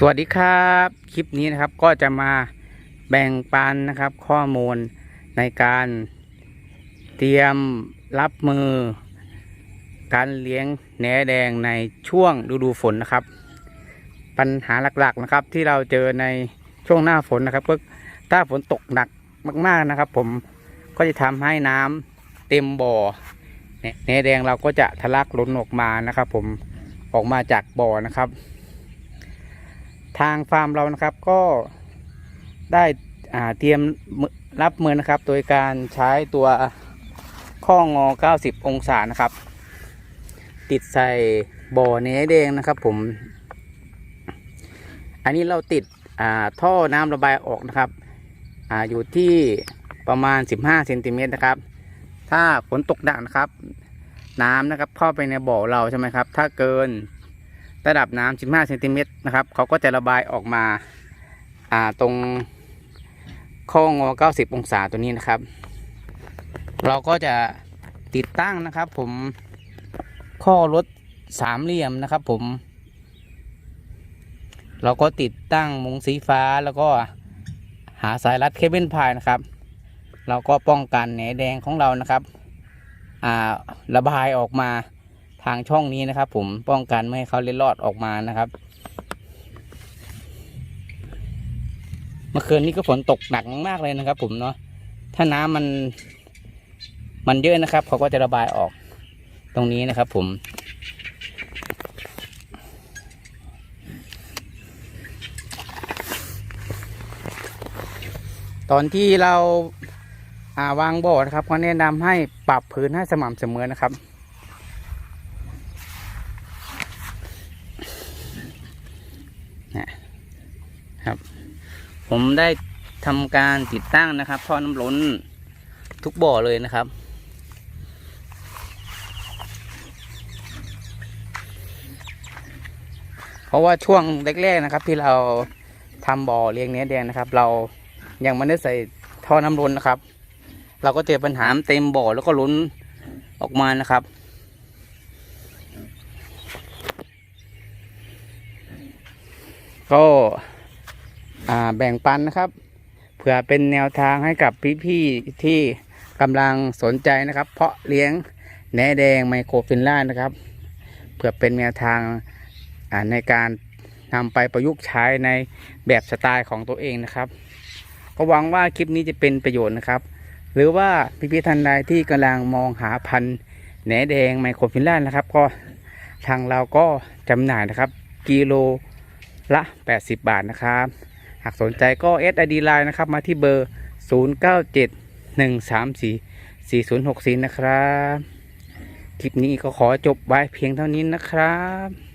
สวัสดีครับ คลิปนี้นะครับก็จะมาแบ่งปันนะครับ ข้อมูลในการเตรียมรับมือ การเลี้ยงแหนแดงในช่วงฤดูฝนนะครับ ปัญหาหลักๆนะครับที่เราเจอในช่วงหน้าฝนนะครับ ก็ถ้าฝนตกหนักมากๆนะครับ ผมก็จะทำให้น้ำเต็มบ่อแหนแดงเราก็จะทะลักล้นออกมานะครับ ผมออกมาจากบ่อนะครับ ทางฟาร์มเรานะครับก็ได้เตรียมรับมือนะครับ โดยการใช้ตัวข้องอ 90 องศานะครับ ติดใส่บ่อเนื้อแดงนะครับ ผม อันนี้เราติดท่อน้ำระบายออกนะครับออยู่ที่ประมาณ 15เซนติเมตรนะครับ ถ้าฝนตกหนักนะครับ น้ำนะครับเข้าไปในบ่อเราใช่ไหมครับ ถ้าเกิน ระดับน้ำ15เซนติเมตรนะครับเขาก็จะระบายออกมาอ่าตรงข้องอ 90 องศาตัวนี้นะครับ เราก็จะติดตั้งนะครับ ผมข้อรถสามเหลี่ยมนะครับ ผม เราก็ติดตั้งมุงสีฟ้าแล้วก็หาสายรัดเคเบิลพายนะครับ เราก็ป้องกันแหนแดงของเรานะครับ อ่าระบายออกมา ทางช่องนี้นะครับ ผมป้องกันไม่ให้เขาเล็ดลอดออกมานะครับเมื่อคืนนี้ก็ฝนตกหนักมากเลยนะครับ ผมเนาะถ้าน้ำมัน มันเยอะนะครับเขาก็จะระบายออกตรงนี้นะครับ ผมตอนที่เราอาวางบ่อนะครับก็แนะนำให้ปรับพื้นให้สม่ำเสมอนะครับ นะครับ ผมได้ทำการติดตั้งนะครับท่อน้ำล้นทุกบ่อเลยนะครับ เพราะว่าช่วงแรกๆนะครับ ที่เราทำบ่อเลี้ยงเนื้อแดงนะครับ เรายังไม่ได้ใส่ท่อน้ำล้นนะครับ เราก็เจอปัญหาเต็มบ่อแล้วก็ล้นออกมานะครับ ก็แบ่งปันนะครับ เผื่อเป็นแนวทางให้กับพี่ๆที่กำลังสนใจนะครับ เพาะเลี้ยงแหนแดงไมโครฟินล่านะครับ เผื่อเป็นแนวทางในการนำไปประยุกต์ใช้ในแบบสไตล์ของตัวเองนะครับ ก็หวังว่าคลิปนี้จะเป็นประโยชน์นะครับ หรือว่าพี่ๆท่านใดที่กำลังมองหาพันธุ์แหนแดงไมโครฟินล่านะครับ ก็ทางเราก็จำหน่ายนะครับ กิโล ละ 80 บาทนะครับ หากสนใจก็ SID Line นะครับ มาที่เบอร์ 097 134 4064 นะครับ คลิปนี้ก็ขอจบไว้เพียงเท่านี้นะครับ